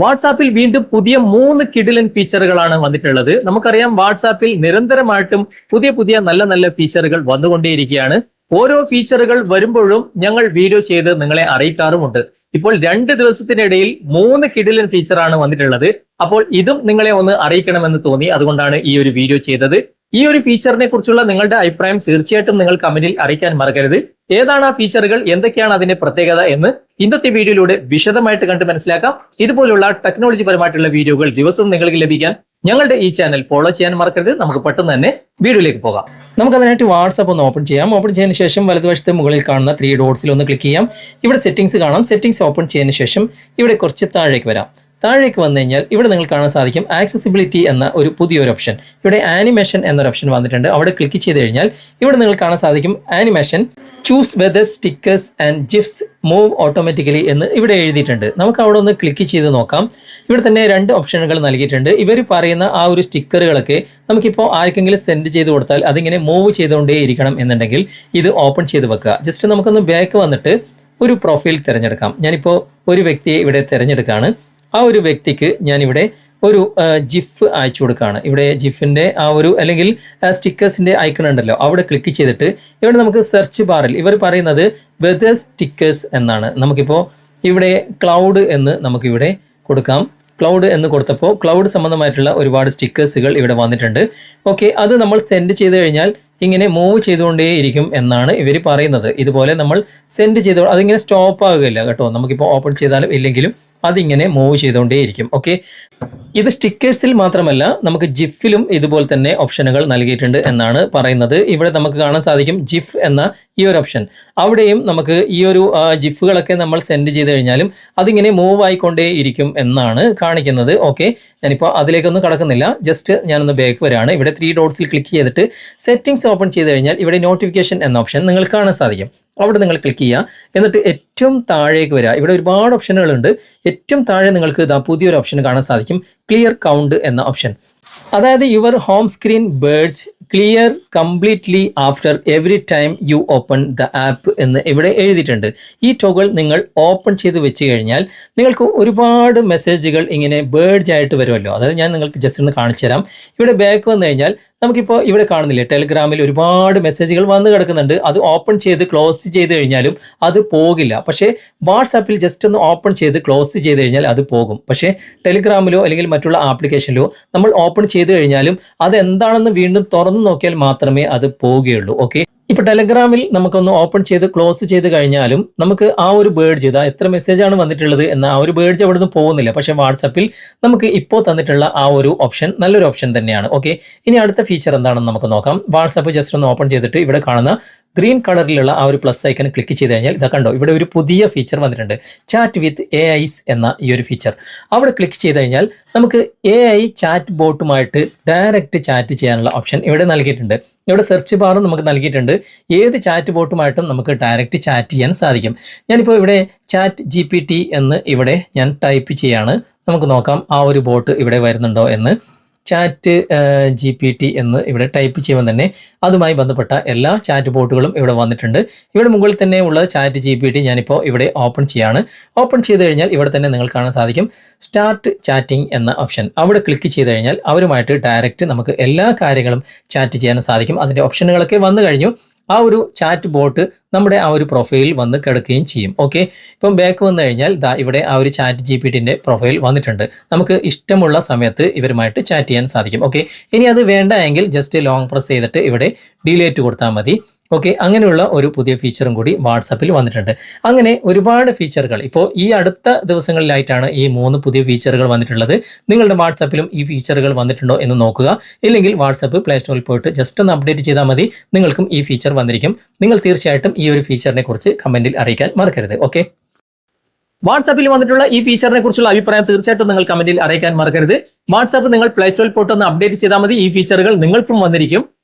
വാട്സാപ്പിൽ വീണ്ടും പുതിയ മൂന്ന് കിഡിലൻ ഫീച്ചറുകളാണ് വന്നിട്ടുള്ളത്. നമുക്കറിയാം വാട്സാപ്പിൽ നിരന്തരമായിട്ടും പുതിയ പുതിയ നല്ല നല്ല ഫീച്ചറുകൾ വന്നുകൊണ്ടേയിരിക്കുകയാണ്. ഓരോ ഫീച്ചറുകൾ വരുമ്പോഴും ഞങ്ങൾ വീഡിയോ ചെയ്ത് നിങ്ങളെ അറിയിക്കാറുമുണ്ട്. ഇപ്പോൾ രണ്ട് ദിവസത്തിനിടയിൽ മൂന്ന് കിഡിലൻ ഫീച്ചറാണ് വന്നിട്ടുള്ളത്. അപ്പോൾ ഇതും നിങ്ങളെ ഒന്ന് അറിയിക്കണമെന്ന് തോന്നി. അതുകൊണ്ടാണ് ഈ ഒരു വീഡിയോ ചെയ്തത്. ഈ ഒരു ഫീച്ചറിനെ കുറിച്ചുള്ള നിങ്ങളുടെ അഭിപ്രായം തീർച്ചയായിട്ടും നിങ്ങൾ കമന്റിൽ അറിയിക്കാൻ മറക്കരുത്. ഏതാണ് ആ ഫീച്ചറുകൾ എന്തൊക്കെയാണ് അതിന്റെ പ്രത്യേകത എന്ന് ഇന്നത്തെ വീഡിയോയിലൂടെ വിശദമായിട്ട് കണ്ട് മനസ്സിലാക്കാം. ഇതുപോലുള്ള ടെക്നോളജി പരമായിട്ടുള്ള വീഡിയോകൾ ദിവസവും നിങ്ങൾക്ക് ലഭിക്കാൻ ഞങ്ങളുടെ ഈ ചാനൽ ഫോളോ ചെയ്യാൻ മറക്കരുത്. നമുക്ക് പെട്ടെന്ന് തന്നെ വീഡിയോയിലേക്ക് പോകാം. നമുക്ക് അതിനായിട്ട് വാട്സ്ആപ്പ് ഒന്ന് ഓപ്പൺ ചെയ്യാം. ഓപ്പൺ ചെയ്തതിന് ശേഷം വലതുവശത്ത് മുകളിൽ കാണുന്ന ത്രീ ഡോട്ട്സിൽ ഒന്ന് ക്ലിക്ക് ചെയ്യാം. ഇവിടെ സെറ്റിംഗ്സ് കാണാം. സെറ്റിംഗ്സ് ഓപ്പൺ ചെയ്തതിന് ശേഷം ഇവിടെ കുറച്ച് താഴേക്ക് വരാം. താഴേക്ക് വന്നു കഴിഞ്ഞാൽ ഇവിടെ നിങ്ങൾ കാണാൻ സാധിക്കും ആക്സസിബിലിറ്റി എന്ന ഒരു പുതിയൊരു ഓപ്ഷൻ ഇവിടെ ആനിമേഷൻ എന്നൊരു ഓപ്ഷൻ വന്നിട്ടുണ്ട്. അവിടെ ക്ലിക്ക് ചെയ്ത് കഴിഞ്ഞാൽ ഇവിടെ നിങ്ങൾ കാണാൻ സാധിക്കും animation choose whether stickers and GIFs move automatically എന്ന് ഇവിടെ എഴുതിയിട്ടുണ്ട്. നമുക്ക് അവിടെ ഒന്ന് ക്ലിക്ക് ചെയ്ത് നോക്കാം. ഇവിടെ തന്നെ രണ്ട് ഓപ്ഷനുകൾ നൽകിയിട്ടുണ്ട്. ഇവർ പറയുന്ന ആ ഒരു സ്റ്റിക്കറുകളൊക്കെ നമുക്കിപ്പോൾ ആർക്കെങ്കിലും സെൻഡ് ചെയ്ത് കൊടുത്താൽ അതിങ്ങനെ മൂവ് ചെയ്തുകൊണ്ടേ ഇരിക്കണം എന്നുണ്ടെങ്കിൽ ഇത് ഓപ്പൺ ചെയ്ത് വെക്കുക. ജസ്റ്റ് നമുക്കൊന്ന് ബാക്ക് വന്നിട്ട് ഒരു പ്രൊഫൈൽ തിരഞ്ഞെടുക്കാം. ഞാനിപ്പോൾ ഒരു വ്യക്തിയെ ഇവിടെ തിരഞ്ഞെടുക്കുകയാണ്. ആ ഒരു വ്യക്തിക്ക് ഞാനിവിടെ ഒരു ജിഫ് അയച്ചു കൊടുക്കുകയാണ്. ഇവിടെ ജിഫിന്റെ ആ ഒരു അല്ലെങ്കിൽ സ്റ്റിക്കേഴ്സിന്റെ ഐക്കൺ ഉണ്ടല്ലോ അവിടെ ക്ലിക്ക് ചെയ്തിട്ട് ഇവിടെ നമുക്ക് സെർച്ച് ബാറിൽ ഇവർ പറയുന്നത് വെതർ സ്റ്റിക്കേഴ്സ് എന്നാണ്. നമുക്കിപ്പോൾ ഇവിടെ ക്ലൗഡ് എന്ന് നമുക്കിവിടെ കൊടുക്കാം. ക്ലൗഡ് എന്ന് കൊടുത്തപ്പോൾ ക്ലൗഡ് സംബന്ധമായിട്ടുള്ള ഒരുപാട് സ്റ്റിക്കേഴ്സുകൾ ഇവിടെ വന്നിട്ടുണ്ട്. ഓക്കെ അത് നമ്മൾ സെൻഡ് ചെയ്ത് കഴിഞ്ഞാൽ ഇങ്ങനെ മൂവ് ചെയ്തുകൊണ്ടേയിരിക്കും എന്നാണ് ഇവർ പറയുന്നത്. ഇതുപോലെ നമ്മൾ സെൻഡ് ചെയ്ത അതിങ്ങനെ സ്റ്റോപ്പ് ആകുകയില്ല കേട്ടോ. നമുക്കിപ്പോൾ ഓപ്പൺ ചെയ്താലും ഇല്ലെങ്കിലും അതിങ്ങനെ മൂവ് ചെയ്തുകൊണ്ടേയിരിക്കും. ഓക്കെ ഇത് സ്റ്റിക്കേഴ്സിൽ മാത്രമല്ല നമുക്ക് ജിഫിലും ഇതുപോലെ തന്നെ ഓപ്ഷനുകൾ നൽകിയിട്ടുണ്ട് എന്നാണ് പറയുന്നത്. ഇവിടെ നമുക്ക് കാണാൻ സാധിക്കും ജിഫ് എന്ന ഈ ഒരു ഓപ്ഷൻ അവിടെയും നമുക്ക് ഈ ഒരു ജിഫുകളൊക്കെ നമ്മൾ സെൻഡ് ചെയ്ത് കഴിഞ്ഞാലും അതിങ്ങനെ മൂവ് ആയിക്കൊണ്ടേ ഇരിക്കും എന്നാണ് കാണിക്കുന്നത്. ഓക്കെ ഞാനിപ്പോൾ അതിലേക്കൊന്നും കടക്കുന്നില്ല. ജസ്റ്റ് ഞാനൊന്ന് ബാക്ക് വരാണ്. ഇവിടെ ത്രീ ഡോട്ട്സിൽ ക്ലിക്ക് ചെയ്തിട്ട് സെറ്റിംഗ്സ് ഓപ്പൺ ചെയ്ത് കഴിഞ്ഞാൽ ഇവിടെ നോട്ടിഫിക്കേഷൻ എന്ന ഓപ്ഷൻ നിങ്ങൾക്ക് കാണാൻ സാധിക്കും. അവിടെ നിങ്ങൾ ക്ലിക്ക് ചെയ്യുക. എന്നിട്ട് ഏറ്റവും താഴേക്ക് വരിക. ഇവിടെ ഒരുപാട് ഓപ്ഷനുകളുണ്ട് ഏറ്റവും താഴെ നിങ്ങൾക്ക് ഇതാ പുതിയൊരു ഓപ്ഷൻ കാണാൻ സാധിക്കും. ക്ലിയർ കൗണ്ട് എന്ന ഓപ്ഷൻ അതായത് your home screen birds clear completely after every time you open the app എന്ന് ഇവിടെ എഴുതിയിട്ടുണ്ട്. ഈ ടോഗിൾ നിങ്ങൾ ഓപ്പൺ ചെയ്ത് വെച്ച് കഴിഞ്ഞാൽ നിങ്ങൾക്ക് ഒരുപാട് മെസ്സേജുകൾ ഇങ്ങനെ ബേർഡ്സ് ആയിട്ട് വരുമല്ലോ. അതായത് ഞാൻ നിങ്ങൾക്ക് ജസ്റ്റ് ഒന്ന് കാണിച്ചു തരാം. ഇവിടെ ബാക്ക് വന്നു കഴിഞ്ഞാൽ നമുക്കിപ്പോൾ ഇവിടെ കാണുന്നില്ലേ ടെലിഗ്രാമിൽ ഒരുപാട് മെസ്സേജുകൾ വന്നു കിടക്കുന്നുണ്ട്. അത് ഓപ്പൺ ചെയ്ത് ക്ലോസ് ചെയ്ത് കഴിഞ്ഞാലും അത് പോകില്ല. പക്ഷേ വാട്സാപ്പിൽ ജസ്റ്റ് ഒന്ന് ഓപ്പൺ ചെയ്ത് ക്ലോസ് ചെയ്ത് കഴിഞ്ഞാൽ അത് പോകും. പക്ഷേ ടെലിഗ്രാമിലോ അല്ലെങ്കിൽ മറ്റുള്ള ആപ്ലിക്കേഷനിലോ നമ്മൾ ഓപ്പൺ ചെയ്ത് കഴിഞ്ഞാലും അത് എന്താണെന്ന് വീണ്ടും തുറന്നു നോക്കിയാൽ മാത്രമേ അത് പോവുകയുള്ളൂ. ഓക്കെ ഇപ്പൊ ടെലഗ്രാമിൽ നമുക്കൊന്ന് ഓപ്പൺ ചെയ്ത് ക്ലോസ് ചെയ്ത് കഴിഞ്ഞാലും നമുക്ക് ആ ഒരു ബേഡ് ചെയ്ത് എത്ര മെസ്സേജാണ് വന്നിട്ടുള്ളത് എന്ന ആ ഒരു ബേഡ്ജ് അവിടെ നിന്ന് പോകുന്നില്ല. പക്ഷേ വാട്സപ്പിൽ നമുക്ക് ഇപ്പോൾ തന്നിട്ടുള്ള ആ ഒരു ഓപ്ഷൻ നല്ലൊരു ഓപ്ഷൻ തന്നെയാണ്. ഓക്കെ ഇനി അടുത്ത ഫീച്ചർ എന്താണെന്ന് നമുക്ക് നോക്കാം. വാട്സപ്പ് ജസ്റ്റ് ഒന്ന് ഓപ്പൺ ചെയ്തിട്ട് ഇവിടെ കാണുന്ന ഗ്രീൻ കളറിലുള്ള ആ ഒരു പ്ലസ് ഐക്കൺ ക്ലിക്ക് ചെയ്ത് കഴിഞ്ഞാൽ ഇതാ കണ്ടോ ഇവിടെ ഒരു പുതിയ ഫീച്ചർ വന്നിട്ടുണ്ട്. ചാറ്റ് വിത്ത് എ ഐസ് എന്ന ഈ ഒരു ഫീച്ചർ അവിടെ ക്ലിക്ക് ചെയ്ത് കഴിഞ്ഞാൽ നമുക്ക് എ ഐ ചാറ്റ് ബോട്ടുമായിട്ട് ഡയറക്റ്റ് ചാറ്റ് ചെയ്യാനുള്ള ഓപ്ഷൻ ഇവിടെ നൽകിയിട്ടുണ്ട്. ഇവിടെ സെർച്ച് ബാറും നമുക്ക് നൽകിയിട്ടുണ്ട്. ഏത് ചാറ്റ് ബോട്ടുമായിട്ടും നമുക്ക് ഡയറക്റ്റ് ചാറ്റ് ചെയ്യാൻ സാധിക്കും. ഞാനിപ്പോൾ ഇവിടെ ചാറ്റ് ജി പി ടി എന്ന് ഇവിടെ ഞാൻ ടൈപ്പ് ചെയ്യാണ്. നമുക്ക് നോക്കാം ആ ഒരു ബോട്ട് ഇവിടെ വരുന്നുണ്ടോ എന്ന്. ചാറ്റ് ജി പി ടി എന്ന് ഇവിടെ ടൈപ്പ് ചെയ്യുമ്പോൾ തന്നെ അതുമായി ബന്ധപ്പെട്ട എല്ലാ ചാറ്റ് ബോട്ടുകളും ഇവിടെ വന്നിട്ടുണ്ട്. ഇവിടെ മുകളിൽ തന്നെ ഉള്ള ചാറ്റ് ജി പി ടി ഞാനിപ്പോൾ ഇവിടെ ഓപ്പൺ ചെയ്യാണ്. ഓപ്പൺ ചെയ്ത് കഴിഞ്ഞാൽ ഇവിടെ തന്നെ നിങ്ങൾ കാണാൻ സാധിക്കും സ്റ്റാർട്ട് ചാറ്റിംഗ് എന്ന ഓപ്ഷൻ അവിടെ ക്ലിക്ക് ചെയ്ത് കഴിഞ്ഞാൽ അവരുമായിട്ട് ഡയറക്റ്റ് നമുക്ക് എല്ലാ കാര്യങ്ങളും ചാറ്റ് ചെയ്യാൻ സാധിക്കും. അതിന്റെ ഓപ്ഷനുകളൊക്കെ വന്നു കഴിഞ്ഞു. ആ ഒരു ചാറ്റ് ബോട്ട് നമ്മുടെ ആ ഒരു പ്രൊഫൈലിൽ വന്ന് കിടക്കുകയും ചെയ്യും. ഓക്കെ ഇപ്പം ബാക്ക് വന്നു കഴിഞ്ഞാൽ ദാ ഇവിടെ ആ ഒരു ചാറ്റ് ജി പി ടിന്റെ പ്രൊഫൈൽ വന്നിട്ടുണ്ട്. നമുക്ക് ഇഷ്ടമുള്ള സമയത്ത് ഇവരുമായിട്ട് ചാറ്റ് ചെയ്യാൻ സാധിക്കും. ഓക്കെ ഇനി അത് വേണ്ട എങ്കിൽ ജസ്റ്റ് ലോങ് പ്രസ് ചെയ്തിട്ട് ഇവിടെ ഡിലേറ്റ് കൊടുത്താൽ മതി. ഓക്കെ അങ്ങനെയുള്ള ഒരു പുതിയ ഫീച്ചറും കൂടി വാട്സപ്പിൽ വന്നിട്ടുണ്ട്. അങ്ങനെ ഒരുപാട് ഫീച്ചറുകൾ ഇപ്പോൾ ഈ അടുത്ത ദിവസങ്ങളിലായിട്ടാണ് ഈ മൂന്ന് പുതിയ ഫീച്ചറുകൾ വന്നിട്ടുള്ളത്. നിങ്ങളുടെ വാട്സപ്പിലും ഈ ഫീച്ചറുകൾ വന്നിട്ടുണ്ടോ എന്ന് നോക്കുക. ഇല്ലെങ്കിൽ വാട്സപ്പ് പ്ലേ സ്റ്റോറിൽ പോയിട്ട് ജസ്റ്റ് ഒന്ന് അപ്ഡേറ്റ് ചെയ്താൽ മതി. നിങ്ങൾക്കും ഈ ഫീച്ചർ വന്നിരിക്കും. നിങ്ങൾ തീർച്ചയായിട്ടും ഈ ഒരു ഫീച്ചറിനെ കുറിച്ച് കമന്റിൽ അറിയിക്കാൻ മറക്കരുത്. ഓക്കെ വാട്സാപ്പിൽ വന്നിട്ടുള്ള ഈ ഫീച്ചറിനെ കുറിച്ചുള്ള അഭിപ്രായം തീർച്ചയായിട്ടും നിങ്ങൾ കമന്റിൽ അറിയിക്കാൻ മറക്കരുത്. വാട്സാപ്പ് നിങ്ങൾ പ്ലേ സ്റ്റോറിൽ പോയിട്ട് ഒന്ന് അപ്ഡേറ്റ് ചെയ്താൽ മതി. ഈ ഫീച്ചറുകൾ നിങ്ങൾക്കും വന്നിരിക്കും.